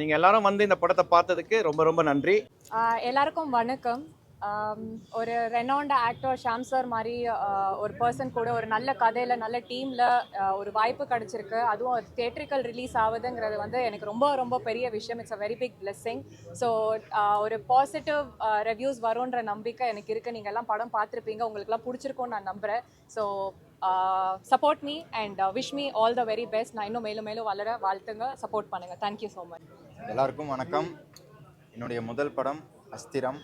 நீங்கள் எல்லாரும் வந்து இந்த படத்தை பார்த்ததுக்கு ரொம்ப ரொம்ப நன்றி. எல்லாருக்கும் வணக்கம். ஒரு ரெனோண்ட ஆக்டர் ஷாம் சார் மாதிரி ஒரு பர்சன் கூட ஒரு நல்ல கதையில் நல்ல டீமில் ஒரு வாய்ப்பு கிடச்சிருக்கு. அதுவும் தேட்ரிக்கல் ரிலீஸ் ஆகுதுங்கிறது வந்து எனக்கு ரொம்ப ரொம்ப பெரிய விஷயம். It's a very big blessing so ஒரு பாசிட்டிவ் ரிவ்யூஸ் வரும்ன்ற நம்பிக்கை எனக்கு இருக்குது நீங்கள் எல்லாம் படம் பார்த்துருப்பீங்க. உங்களுக்குலாம் பிடிச்சிருக்கும்னு நான் நம்புகிறேன் so support me and wish me all the very best நான் இன்னும் மேலும் மேலும் வளர வாழ்த்துங்க சப்போர்ட் பண்ணுங்கள் தேங்க்யூ ஸோ மச் எல்லாருக்கும் வணக்கம். என்னுடைய முதல் படம் அஸ்திரம்.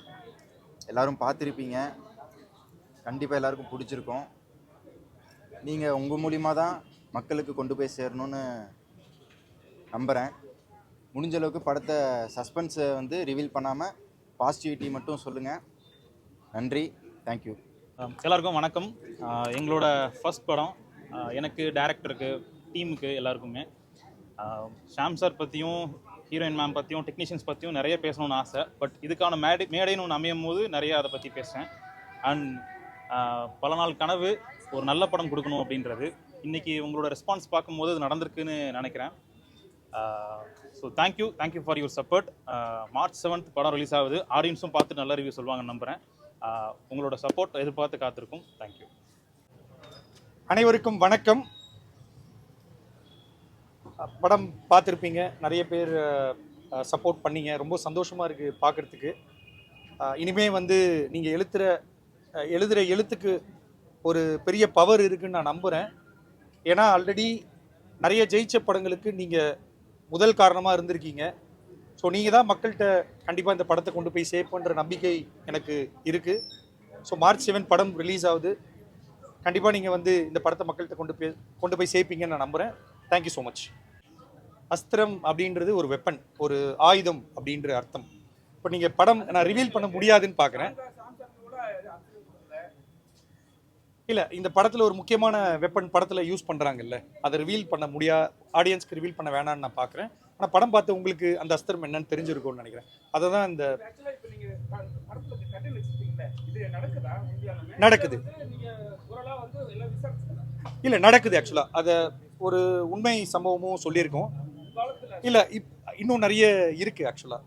எல்லாரும் பார்த்துருப்பீங்க. கண்டிப்பாக எல்லாருக்கும் பிடிச்சிருக்கும். நீங்கள் உங்கள் மூலிமா தான் மக்களுக்கு கொண்டு போய் சேரணும்னு நம்புகிறேன் முடிஞ்ச அளவுக்கு படத்தை சஸ்பென்ஸை வந்து ரிவீல் பண்ணாமல் பாசிட்டிவிட்டி மட்டும் சொல்லுங்கள் நன்றி. தேங்க்யூ எல்லாருக்கும் வணக்கம். எங்களோட ஃபர்ஸ்ட் படம் எனக்கு டேரக்டருக்கு டீமுக்கு எல்லாருக்குமே. ஷாம் சார் பற்றியும் ஹீரோயின் மேம் பற்றியும் டெக்னீஷியன்ஸ் பற்றியும் நிறைய பேசணும்னு ஆசை. பட் இதுக்கான மேடை மேடைன்னு ஒன்று அமையும் போது நிறைய அதை பற்றி பேசுகிறேன் அண்ட் பல நாள் கனவு ஒரு நல்ல படம் கொடுக்கணும் அப்படின்றது. இன்றைக்கி உங்களோட ரெஸ்பான்ஸ் பார்க்கும்போது அது நடந்திருக்குன்னு நினைக்கிறேன். So thank you thank you for your support March seventh படம் ரிலீஸ் ஆகுது. ஆடியன்ஸும் பார்த்து நல்ல ரிவ்யூ சொல்லுவாங்கன்னு நம்புகிறேன் உங்களோட சப்போர்ட் எதிர்பார்த்து காத்திருக்கும். தேங்க்யூ அனைவருக்கும் வணக்கம். படம் பார்த்துருப்பீங்க. நிறைய பேர் சப்போர்ட் பண்ணீங்க. ரொம்ப சந்தோஷமாக இருக்குது பார்க்குறதுக்கு. இனிமே வந்து நீங்கள் எழுத்துற எழுதுகிற எழுத்துக்கு ஒரு பெரிய பவர் இருக்குன்னு நான் நம்புகிறேன் ஏன்னா ஆல்ரெடி நிறைய ஜெயிச்ச படங்களுக்கு நீங்கள் முதல் காரணமாக இருந்திருக்கீங்க. ஸோ நீங்கள் தான் மக்கள்கிட்ட கண்டிப்பாக இந்த படத்தை கொண்டு போய் சேர்ப்புன்ற நம்பிக்கை எனக்கு இருக்குது ஸோ மார்ச் செவன் படம் ரிலீஸ் ஆகுது. கண்டிப்பாக நீங்கள் வந்து இந்த படத்தை மக்கள்கிட்ட கொண்டு போய் கொண்டு போய் சேர்ப்பீங்கன்னு நான் நம்புகிறேன் தேங்க்யூ ஸோ மச் அஸ்திரம் அப்படின்றது ஒரு வெப்பன் ஒரு ஆயுதம் அப்படின்ற அர்த்தம். இப்போ நீங்கள் படம் நான் ரிவீல் பண்ண முடியாதுன்னு பார்க்குறேன் இல்லை இந்த படத்தில் ஒரு முக்கியமான வெப்பன் படத்தில் யூஸ் பண்ணுறாங்கல்ல அதை ரிவீல் பண்ண முடியா ஆடியன்ஸ்க்கு ரிவீல் பண்ண வேணாம்னு நான் பார்க்குறேன் ஆனால் படம் பார்த்து உங்களுக்கு அந்த அஸ்திரம் என்னன்னு தெரிஞ்சிருக்கும்னு நினைக்கிறேன். அதை தான் இந்த நடக்குதா. இல்ல நடக்குது ஆக்சுவலாக அதை ஒரு உண்மை சம்பவமும் சொல்லியிருக்கோம். இல்லை இப் இன்னும் நிறைய இருக்குது ஆக்சுவலாக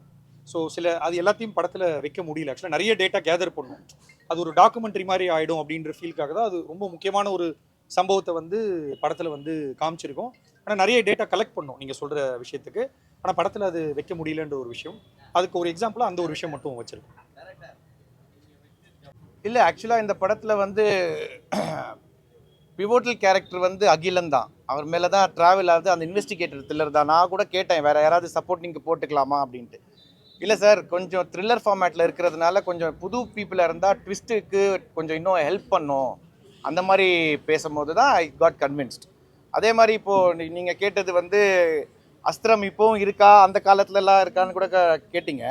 ஸோ சில அது எல்லாத்தையும் படத்தில் வைக்க முடியல ஆக்சுவலாக நிறைய டேட்டா கேதர் பண்ணும். அது ஒரு டாக்குமெண்ட்ரி மாதிரி ஆகிடும் அப்படின்ற ஃபீல்க்காக தான் அது ரொம்ப முக்கியமான ஒரு சம்பவத்தை வந்து படத்தில் வந்து காமிச்சிருக்கோம். ஆனால் நிறைய டேட்டா கலெக்ட் பண்ணோம் நீங்கள் சொல்கிற விஷயத்துக்கு. ஆனால் படத்தில் அது வைக்க முடியலன்ற ஒரு விஷயம். அதுக்கு ஒரு எக்ஸாம்பிளாக அந்த ஒரு விஷயம் மட்டும் வச்சுருக்கோம். இல்லை ஆக்சுவலாக இந்த படத்தில் வந்து பிவோட்டல் கேரக்டர் வந்து அகிலன் தான். அவர் மேலே தான் ட்ராவல் ஆகுது அந்த இன்வெஸ்டிகேட்டர் த்ரில்லர் தான். நான் கூட கேட்டேன் வேறு யாராவது சப்போர்ட் நீங்கள் போட்டுக்கலாமா அப்படின்ட்டு. இல்லை சார் கொஞ்சம் த்ரில்லர் ஃபார்மேட்டில் இருக்கிறதுனால கொஞ்சம் புது பீப்புளாக இருந்தால் ட்விஸ்ட்டுக்கு கொஞ்சம் இன்னும் ஹெல்ப் பண்ணும். அந்த மாதிரி பேசும்போது தான் ஐ காட் கன்வின்ஸ்ட் அதே மாதிரி இப்போது நீங்கள் கேட்டது வந்து அஸ்திரம் இப்போவும் இருக்கா? அந்த காலத்துலலாம் இருக்கான்னு கூட க- கேட்டிங்க.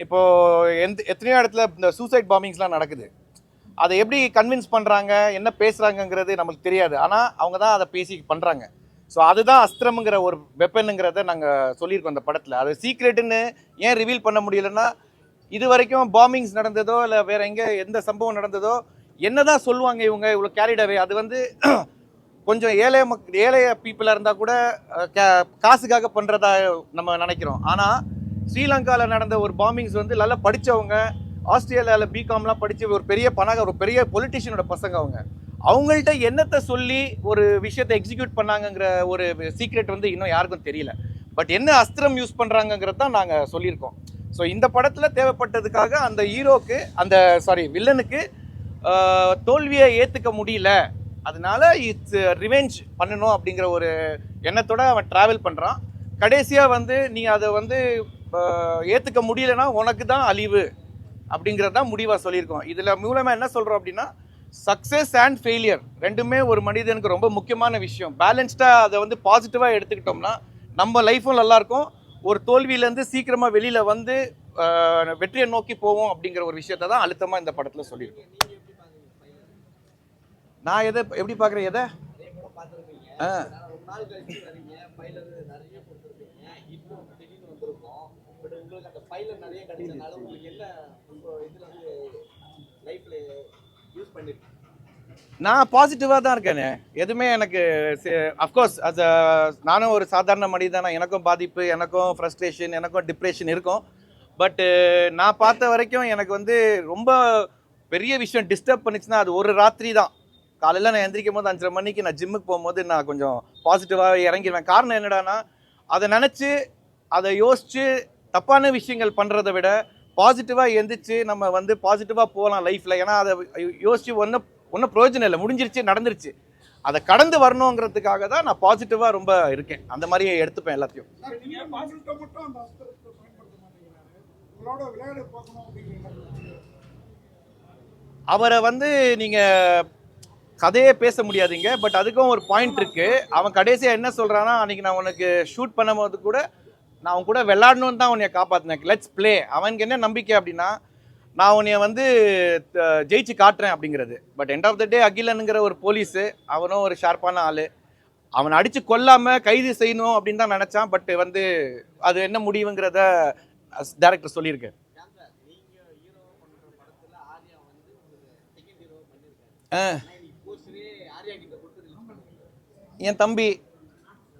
இப்போது எந்த எத்தனையோ இடத்துல இந்த சூசைட் பாம்பிங்ஸ்லாம் நடக்குது. அதை எப்படி கன்வின்ஸ் பண்ணுறாங்க என்ன பேசுகிறாங்கங்கிறது நமக்கு தெரியாது. ஆனால் அவங்க தான் அதை பேசி பண்ணுறாங்க ஸோ அதுதான் அஸ்திரம்ங்கிற ஒரு வெப்பனுங்கிறத நாங்கள் சொல்லியிருக்கோம் அந்த படத்தில். அது சீக்ரெட்டுன்னு ஏன் ரிவீல் பண்ண முடியலன்னா இது வரைக்கும் பாம்பிங்ஸ் நடந்ததோ இல்லை வேற எங்கே எந்த சம்பவம் நடந்ததோ என்னதான் சொல்லுவாங்க இவங்க இவ்வளோ கேரிடவே அது வந்து கொஞ்சம் ஏழை மக் ஏழைய பீப்புளாக இருந்தால் கூட காசுக்காக பண்ணுறதா நம்ம நினைக்கிறோம். ஆனால் ஸ்ரீலங்காவில் நடந்த ஒரு பாம்பிங்ஸ் வந்து நல்லா படித்தவங்க ஆஸ்திரேலியாவில் பிகாம்லாம் படித்த ஒரு பெரிய பணக ஒரு பெரிய பொலிட்டிஷியனோட பசங்க அவங்க. அவங்கள்ட்ட என்னத்தை சொல்லி ஒரு விஷயத்தை எக்ஸிக்யூட் பண்ணாங்கங்கிற ஒரு சீக்ரெட் வந்து இன்னும் யாருக்கும் தெரியல. பட் என்ன அஸ்திரம் யூஸ் பண்ணுறாங்கங்கிறது தான் நாங்கள் சொல்லியிருக்கோம். ஸோ இந்த படத்தில் தேவைப்பட்டதுக்காக அந்த ஹீரோக்கு அந்த சாரி வில்லனுக்கு தோல்வியை ஏற்றுக்க முடியல. அதனால இட்ஸ் ரிவெஞ்ச் பண்ணணும் அப்படிங்கிற ஒரு எண்ணத்தோட அவன் ட்ராவல் பண்ணுறான் கடைசியாக வந்து நீ அதை வந்து ஏற்றுக்க முடியலன்னா உனக்கு தான் அழிவு அப்படிங்கிறது தான் முடிவாக சொல்லியிருக்கோம். இதில் மூலமாக என்ன சொல்கிறோம் அப்படின்னா சக்ஸஸ் அண்ட் ஃபெயிலியர் ரெண்டுமே ஒரு மனிதனுக்கு ரொம்ப முக்கியமான விஷயம். பேலன்ஸ்டாக அதை வந்து பாசிட்டிவாக எடுத்துக்கிட்டோம்னா நம்ம லைஃப்பும் நல்லாயிருக்கும் ஒரு தோல்வியிலேருந்து சீக்கிரமாக வெளியில் வந்து வெற்றியை நோக்கி போவோம் அப்படிங்கிற ஒரு விஷயத்தை தான் அழுத்தமாக இந்த படத்தில் சொல்லியிருக்கோம். நான் எதை எப்படி பார்க்குறேன் எதை? ஆ. நான் பாசிட்டிவாக தான் இருக்கேனே. எதுவுமே எனக்கு அஃப்கோர்ஸ் அஸ் நானும் ஒரு சாதாரண மனிதனா எனக்கும் பாதிப்பு எனக்கும் ஃப்ரஸ்ட்ரேஷன் எனக்கும் டிப்ரெஷன் இருக்கும். பட்டு நான் பார்த்த வரைக்கும் எனக்கு வந்து ரொம்ப பெரிய விஷயம் டிஸ்டர்ப் பண்ணிச்சுன்னா அது ஒரு ராத்திரி தான். காலையில் நான் எந்திரிக்கும் போது அஞ்சரை மணிக்கு நான் ஜிம்முக்கு போகும்போது நான் கொஞ்சம் பாசிட்டிவாக இறங்கிடுவேன் காரணம் என்னடான்னா அதை நினச்சி அதை யோசித்து தப்பான விஷயங்கள் பண்ணுறதை விட பாசிட்டிவாக எந்திரிச்சு நம்ம வந்து பாசிட்டிவாக போகலாம் லைஃப்பில் ஏன்னா அதை யோசித்து ஒன்றும் ஒன்றும் பிரயோஜனம் இல்லை. முடிஞ்சிருச்சு நடந்துருச்சு. அதை கடந்து வரணுங்கிறதுக்காக தான் நான் பாசிட்டிவாக ரொம்ப இருக்கேன். அந்த மாதிரி எடுத்துப்பேன் எல்லாத்தையும். அவரை வந்து நீங்கள் கதையே பேச முடியாதுங்க பட் அதுக்கும் ஒரு பாயிண்ட் இருக்கு. அவன் கடைசியாக என்ன சொல்றான்னா அன்னைக்கு நான் உனக்கு ஷூட் பண்ணும்போது கூட நான் அவன் கூட விளாடணும்னு தான் உன்னைய காப்பாற்றினேன் லெட்ஸ் ப்ளே அவனுக்கு என்ன நம்பிக்கை அப்படின்னா நான் உன்னைய வந்து ஜெயிச்சு காட்டுறேன் அப்படிங்கிறது. But end of the day அகிலனுங்கிற ஒரு போலீஸு அவனும் ஒரு ஷார்ப்பான ஆள். அவனை அடித்து கொல்லாமல் கைது செய்யணும் அப்படின்னு தான் நினச்சான். பட் வந்து அது என்ன முடிவுங்கிறத டேரக்டர் சொல்லியிருக்கேன் என் தம்பி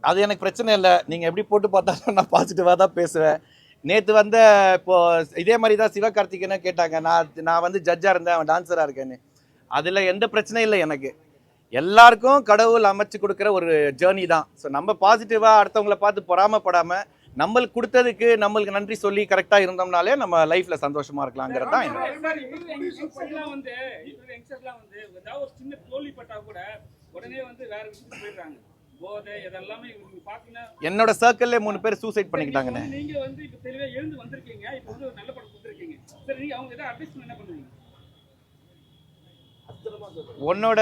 அது எனக்கு பிரச்சனை இல்லை. நீங்கள் எப்படி போட்டு பார்த்தாலும் நான் பாசிட்டிவாக தான் பேசுவேன். நேற்று வந்த இப்போது இதே மாதிரி தான் சிவகார்த்திகேயனை கேட்டாங்க. நான் நான் வந்து ஜட்ஜாக இருந்தேன் அவன் டான்ஸராக இருக்கேன்னு. அதில் எந்த பிரச்சனையும் இல்லை எனக்கு. எல்லாருக்கும் கடவுள் அமைச்சு கொடுக்குற ஒரு ஜேர்னி தான். ஸோ நம்ம பாசிட்டிவாக அடுத்தவங்கள பார்த்து பொறாமப்படாமல் நம்மளுக்கு கொடுத்ததுக்கு நம்மளுக்கு நன்றி சொல்லி கரெக்டாக இருந்தோம்னாலே நம்ம லைஃப்பில் சந்தோஷமாக இருக்கலாங்கிறது தான் என்னோட உடனே வந்து வேற விஷயத்துக்கு போயிடுறாங்க. போதை இதெல்லாமே இவங்க என்னோட சர்க்கிள்ல மூணு பேர் சூசைட் பண்ணிக்கிட்டாங்கண்ணே. நீங்க வந்து- நீங்க வந்து இப்ப தெளிவா எழுந்து வந்திருக்கீங்க. இப்ப வந்து ஒரு நல்ல படம் கொடுத்துருக்கீங்க. சரி நீங்க அவங்க ஏதாவது அட்வைஸ் என்ன பண்ணுவீங்க? உன்னோட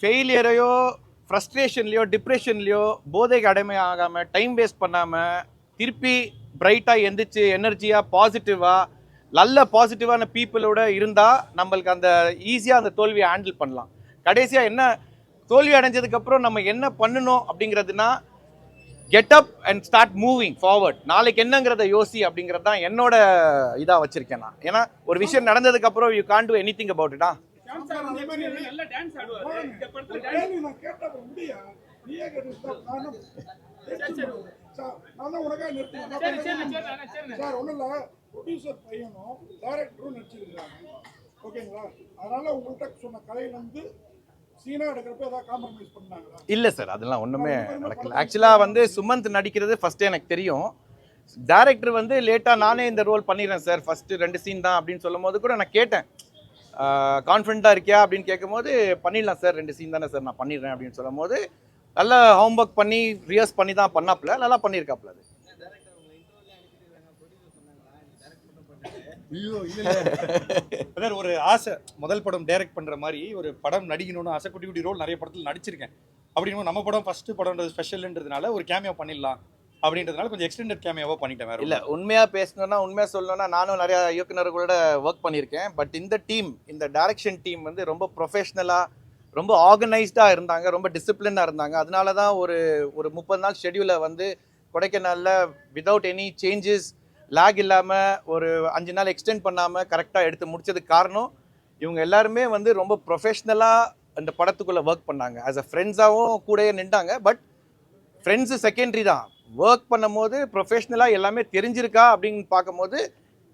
ஃபெயிலியரையோ ஃப்ரஸ்ட்ரேஷன்லையோ டிப்ரெஷன்லையோ போதைக்கு அடிமை ஆகாமல் டைம் வேஸ்ட் பண்ணாமல் திருப்பி பிரைட்டாக எந்திரிச்சு எனர்ஜியாக பாசிட்டிவாக நல்ல பாசிட்டிவான பீப்புளோட இருந்தால் நம்மளுக்கு அந்த ஈஸியாக அந்த தோல்வியை ஹேண்டில் பண்ணலாம். கடைசியாக என்ன தோல்வி அடைஞ்சதுக்கப்புறம் நம்ம என்ன பண்ணணும் அப்படிங்கிறதுனா get up and start moving forward நாளைக்கு என்னங்கிறத யோசி அப்படிங்கிறது தான் என்னோட இதாக வச்சுருக்கேன் நான். ஏன்னா ஒரு விஷயம் நடந்ததுக்கப்புறம் you can do anything about இட்டா சார் ஒன்றும் இல்லை. ப்ரொடியூசர் பையனும் டைரக்டரும் நடிச்சிருக்காங்க ஓகேங்களா? அதனால உங்கள்கிட்ட சொன்ன இருந்து இல்லை சார் அதெல்லாம் ஒன்றுமே நடக்கல. ஆக்சுவலாக வந்து சுமந்த் நடிக்கிறது ஃபஸ்ட்டு எனக்கு தெரியும். டேரக்டர் வந்து லேட்டாக நானே இந்த ரோல் பண்ணிடுறேன் சார். ஃபஸ்ட்டு ரெண்டு சீன் தான் அப்படின்னு சொல்லும் போது கூட நான் கேட்டேன். கான்ஃபிடண்ட்டாக இருக்கியா அப்படின்னு கேட்கும்போது பண்ணிடலாம் சார் ரெண்டு சீன் தானே சார் நான் பண்ணிடுறேன் அப்படின்னு சொல்லும் போது நல்லா ஹோம்ஒர்க் பண்ணி ரியர்ஸ் பண்ணி தான் பண்ணாப்புல. நல்லா பண்ணியிருக்காப்புல அது. ஐயோ ஒரு ஆசை முதல் படம் டைரக்ட் பண்ற மாதிரி ஒரு படம் நடிக்கணும்னு ஆசை குட்டி குட்டி ரோல் நிறைய படத்துல நடிச்சிருக்கேன். அப்படின்னு நம்ம படம் ஃபர்ஸ்ட் படம்ன்றது ஸ்பெஷல்ன்றதுனால ஒரு கேமியோ பண்ணிடலாம் அப்படின்றதுனால கொஞ்சம் எக்ஸ்டெண்டட் கேமியோவா பண்ணிட்டேன் வேற இல்லை உண்மையாக பேசணும்னா உண்மையாக சொல்லணும்னா நானும் நிறைய இயக்குனர்களோட ஒர்க் பண்ணியிருக்கேன். பட் இந்த டீம் இந்த டைரக்ஷன் டீம் வந்து ரொம்ப ப்ரொஃபஷ்னலாக ரொம்ப ஆர்கனைஸ்டாக இருந்தாங்க ரொம்ப டிசிப்ளினாக இருந்தாங்க. அதனால தான் ஒரு ஒரு முப்பது நாள் ஷெடியூலை வந்து கொடைக்கானலில் வித்தவுட் எனி சேஞ்சஸ் லேக் இல்லாமல் ஒரு அஞ்சு நாள் எக்ஸ்டெண்ட் பண்ணாமல் கரெக்டாக எடுத்து முடிச்சதுக்கு காரணம் இவங்க எல்லாருமே வந்து ரொம்ப ப்ரொஃபஷ்னலாக அந்த படத்துக்குள்ளே ஒர்க் பண்ணாங்க. ஆஸ் அ ஃப்ரெண்ட்ஸாகவும் கூடயே நின்றாங்க. பட் ஃப்ரெண்ட்ஸு செகண்டரி தான். ஒர்க் பண்ணும்போது ப்ரொஃபஷ்னலாக எல்லாமே தெரிஞ்சிருக்கா அப்படின்னு பார்க்கும்போது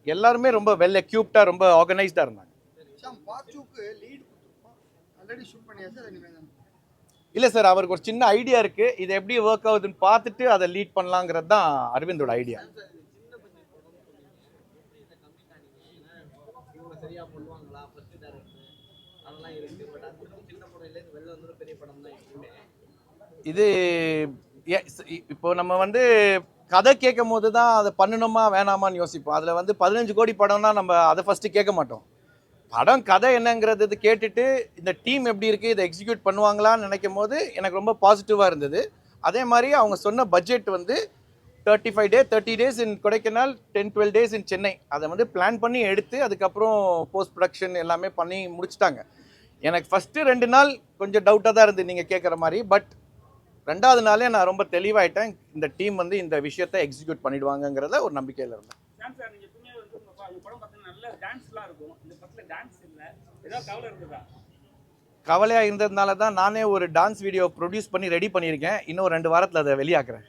எல்லாருமே ரொம்ப வெல் எக்யூப்டாக ரொம்ப ஆர்கனைஸ்டாக இருந்தாங்க. இல்லை சார் அவருக்கு ஒரு சின்ன ஐடியா இருக்குது இது எப்படி ஒர்க் ஆகுதுன்னு பார்த்துட்டு அதை லீட் பண்ணலாங்கிறது தான் அரவிந்தோட ஐடியா சரியா பண்ணுவாங்களா ஃபர்ஸ்ட் டேரக்டர் அதெல்லாம் இருக்கு. பட் அது சின்ன படம் இல்லை வெளில வந்து பெரிய படம் தான் எப்பவுமே. இது ஏ- இப்போ நம்ம வந்து கதை கேட்கும் போது தான் அதை பண்ணணுமா வேணாமான்னு யோசிப்போம். அதில் வந்து பதினஞ்சு கோடி படம்னா நம்ம அதை ஃபஸ்ட்டு கேட்க மாட்டோம். படம் கதை என்னங்கிறது இது கேட்டுட்டு இந்த டீம் எப்படி இருக்குது இதை எக்ஸிக்யூட் பண்ணுவாங்களான்னு நினைக்கும் போது எனக்கு ரொம்ப பாசிட்டிவாக இருந்தது. அதே மாதிரி அவங்க சொன்ன பட்ஜெட் வந்து thirty five day thirty days in Kodaikanal ten twelve days in Chennai. அதை வந்து பிளான் பண்ணி எடுத்து அதுக்கப்புறம் போஸ்ட் ப்ரொடக்ஷன் எல்லாமே பண்ணி முடிச்சிட்டாங்க. எனக்கு ஃபஸ்ட்டு ரெண்டு நாள் கொஞ்சம் டவுட்டாக தான் இருந்து நீங்கள் கேட்குற மாதிரி. பட் ரெண்டாவது நாளே நான் ரொம்ப தெளிவாயிட்டேன். இந்த டீம் வந்து இந்த விஷயத்தை எக்ஸிக்யூட் பண்ணிடுவாங்கங்கிறத ஒரு நம்பிக்கையில் இருந்தேன். கவலையாக இருந்ததுனால தான் நானே ஒரு டான்ஸ் வீடியோ ப்ரொடியூஸ் பண்ணி ரெடி பண்ணியிருக்கேன். இன்னும் ரெண்டு வாரத்தில் அதை வெளியாக்குறேன்.